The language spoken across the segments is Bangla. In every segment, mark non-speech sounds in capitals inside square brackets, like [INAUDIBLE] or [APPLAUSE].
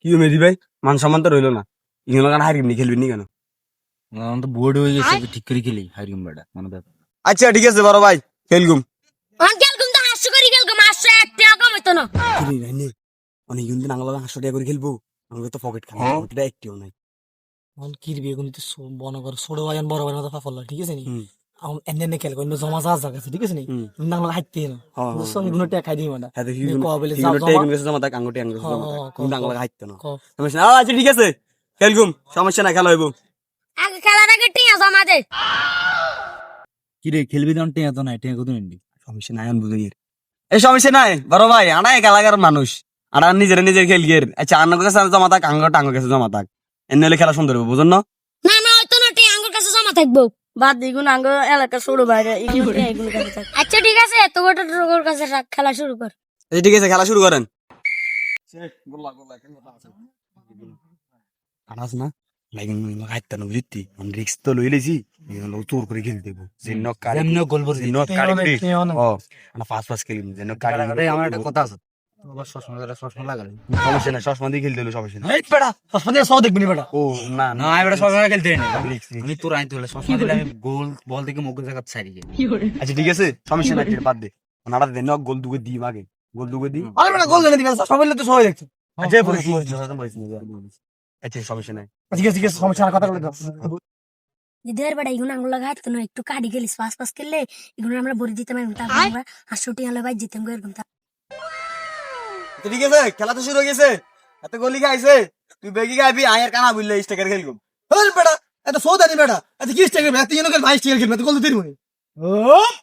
কি মেদি ভাই? মান সম্মান তো রইল না। ইগুলো কেন হারিয়ে খেলবি নি কেন? আমার তো বোর্ড হয়ে গেছে ঠিক করে খেলি হারিম বেটা মনে ব্যাপার। আচ্ছা ঠিক আছে বড় ভাই খেলগুম। কুম তো হাসু করি গেল গম হাসু এক টাকা কমাইতো না। অনেক কিন্তু নাঙ্গল হাঁসশো টাকা করে খেলব। আমাকে তো পকেট খালি পকেটটা একটিও নাই। অন কিরবি এখন তো বন কর ছোট ভাই বড় ভাই মাথা ফাফল ঠিক আছে নি? এনে এনে খেল কইনো জমা যা জায়গা আছে ঠিক আছে নি? হুম। হাইতে না সঙ্গে খাই দিই দেখি ক বলে যাও জমা টেকন জমা থাক আঙ্গুটি আঙ্গুটি জমা থাক ক, কিন্তু ক। নাঙ্গল হাইতে না সমস্যা না আচ্ছা ঠিক আছে খেলগুম। সমস্যা না খেলা হইব আগে খেলার আগে টিয়া জমা দে। কি রে খেলবি তখন টেয়া তো নাই টেয়া কত নিবি? সমস্যা নাই আমি বুঝি এই সমস্যা নাই বড় ভাই আড়া একালাকার মানুষ। আড়া নিজের নিজের খেল গিয়ে আচ্ছা কাছে জমা থাক আঙ্গ টাঙ্গ কাছে জমা থাক এনে খেলা সুন্দর হবে বুঝুন না? না না হয়তো না টিয়া আঙ্গুর কাছে জমা থাকব। বাদ দিগুন আঙ্গ এলাকা শুরু বাইরে এগুলো এগুলো কাছে থাক। আচ্ছা ঠিক আছে তো গোটা তোর কাছে রাখ, খেলা শুরু কর। আচ্ছা ঠিক আছে খেলা শুরু করেন। আনাস না? লাইন হাইতে না বুঝতি। আমি রিক্স তো লই লেছি তোর করে খেল দেবো। জিন্ন কারি এমনি গোল বল জিন্ন কারি করে টেও না। ও আমরা ফার্স্ট ফার্স্ট খেলি জিন্ন কারি আমার একটা কথা আছে। নাই গোল বল ছাড়ি যাই আচ্ছা ঠিক আছে সমস্যা নাই বাদ দে। ওনারা দেন গোল দুগে দিই আগে গোল দুগে আরে গোল দিবে তো সবাই দেখছে আচ্ছা আচ্ছা সমস্যা নাই। ঠিক আছে ঠিক আছে সমস্যা কথা বলে দাও। দিদের বেড়া এগুলো আঙ্গুল লাগা হাত একটু কাটি গেলিস পাস পাস খেললে এগুলো আমরা ভরে দিতাম এরকম তারপর আমরা হাসু টিয়া হলে বাই জিতাম গো এরকম ঠিক আছে? খেলা তো শুরু হয়ে গেছে। এত গলি খাইছে। তুই বেগি খাইবি আয়ের কানা বুঝলে স্টেকার খেলব আরে বেটা এটা সো জানি বেটা। এটা কি স্টেক খেলবে? তিন গেল ভাই স্টেক খেলবে তো গোল দিতে মনে ও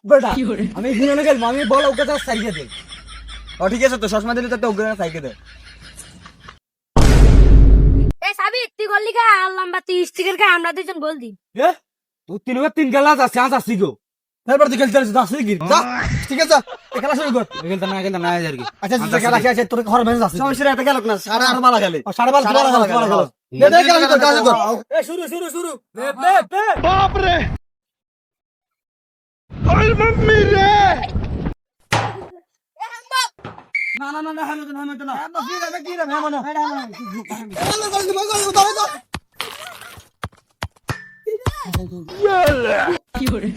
বেটা আমি তিন গেল আমি বল ওকে তো সারিয়ে দেই ও ঠিক আছে তো চশমা দিলে তো একটা উগ্র সাইকেল দে। এ সাবি তুই গল্লি আর লম্বা তুই স্টিকার খা আমরা দুজন গোল দিই। এ? তুই তিন তিন গেল আছে চান্স আছে গো। তারপর তুই খেলতে কি? যা ঠিক আছে খেলা শুরু কর। খেলতে না খেলতে না আর কি। আচ্ছা আচ্ছা খেলা খেলা তোর ঘর মেনে যাস সমস্যা নাই, একটা খেলক না সারা আর মালা খেলে। সাড়ে বারো সাড়ে খেলা খেলা খেলা, খেলা দে দে খেলা কর খেলা কর। এ শুরু শুরু শুরু। দে দে দে। না না না না হেমন্ত না হেমন্ত না। কি রে কি রে মেমন কিরে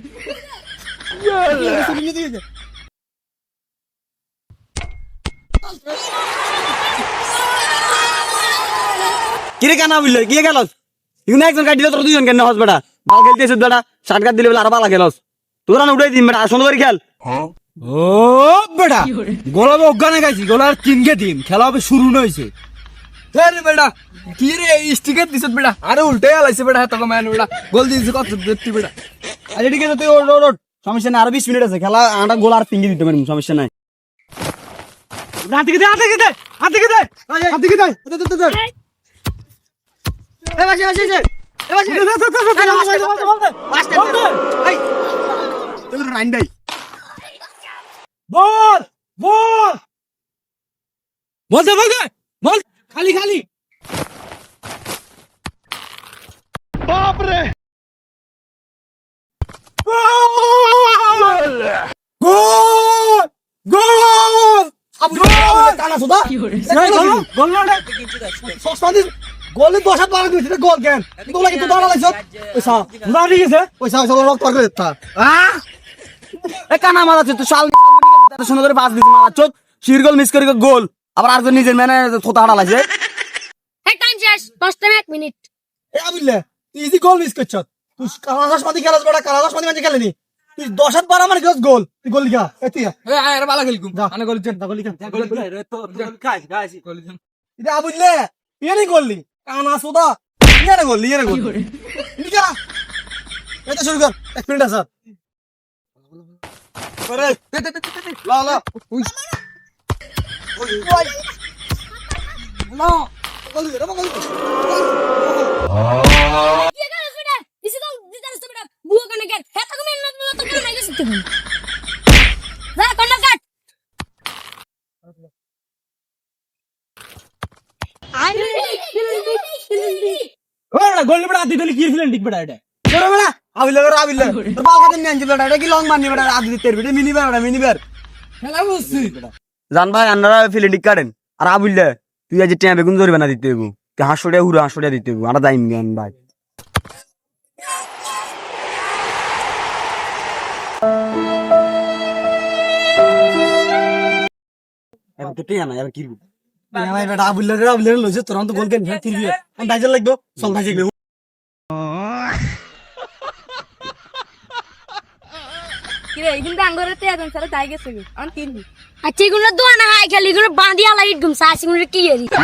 কেন বুঝলে কি খেলস ইগুন একজন কাটি দিলে তোর দুজন কেন হস বেটা? বল খেলতে এসে বেটা শার্ট কাট দিলে বলে আর বালা খেলস। তোরা না উঠাই দিন বেটা আসল করে খেল। ও বেটা গোলাবে অজ্ঞানে গাইছি গোলার তিনকে টিম খেলা হবে শুরু হয়েছে আরে বেটা কি রে স্টিকার দিছ বেটা আরে উল্টে আলাইছে বেটা হাত মান বেটা গোল দিছে কত দেখতি বেটা। আচ্ছা ঠিক আছে তুই ওট সমস্যা নাই আর বিশ মিনিট আছে খেলা আটা গোল আর তিনকে দিতে পারি সমস্যা নাই হাতে দে হাতে দে হাতে দে হাতে দে দে দে দে এ বাসি বাসি এ বাসি দে দে দে দে দে রাইন দেয় বল বল বল দে বল দে বল খালি খালি বাপ রে গোল গোল গোল কানা সুদা গোল গোল না সস্তাদি গোলে দশ হাত বাড়া দিয়েছে গোল কেন গোল লাগে তুই দাঁড়া লাগছ? পয়সা না ঠিক আছে। পয়সা পয়সা রক্ত করে দিতা আহ এ কানা মারাচ্ছে তুই শাল সুন্দর করে পাস দিছিস মারাচ্ছ শির গোল মিস করে গোল। আবার আর নিজের মানে থোতা হারা লাগছে টাইম শেষ এক মিনিট এ আবিল্লে তুই ইজি গোল মিস করছ। তুই কালাদাস মাটি খেলাস বড় কালাদাস মাটি মানে খেলেনি। দশ হাত বাড়া মানে গেছ গোল। তুই গোল লিখা। এতি এ আরে বালা যা। আনে গোল চেন গোল লিখা। গোল রে তো খাই খাইছি গোল এটা আবিল্লে ইয়ে গোললি কানা সুদা ইয়ে গোল ইয়ে গোল লিখা। এটা শুরু কর। এক মিনিট আছে। করে লা লা। না গোল দিবে গোল দিবে কি গেল সুদা দিছি তো দিতে আসতে বেটা বুয়া কানে গেট হে তো মেন না তো কানে গেছে তুই যা কোন কাট গোল কি ছিলেন ঠিক এটা। বেড়া আবিলে করে আবিলে তোর বাল কাতে নিয়ে আনছি বেটা এটা কি লং মারনি বেটা আদি দিতে বেটা মিনিবার বেটা মিনিবার খেলা বুঝছি জান ভাই আন্নারা ফিল্ডিং কাটেন। আর আবিলে তুই আজ টিয়া বেগুন ধরবে না দিতে হইব। তুই হাঁসড়িয়া হুড়ো হাঁসড়িয়া দিতে জ্ঞান ভাই। তো টিয়া না কি আমার বেটা আবুল্লাহ রে লইছে তোর তো গোল কেন? ফিরবি আমি দাইজার লাগবো চল দাইজার লাগবো কিরে কিন্তু আঙ্গুরে তে এখন সারা তাই গেছে আমি কিনবি। আচ্ছা এগুলো দোয়া না হাই খেলি এগুলো বাঁধি আলাই ঘুম সাসি গুলো কি এরি? [LAUGHS]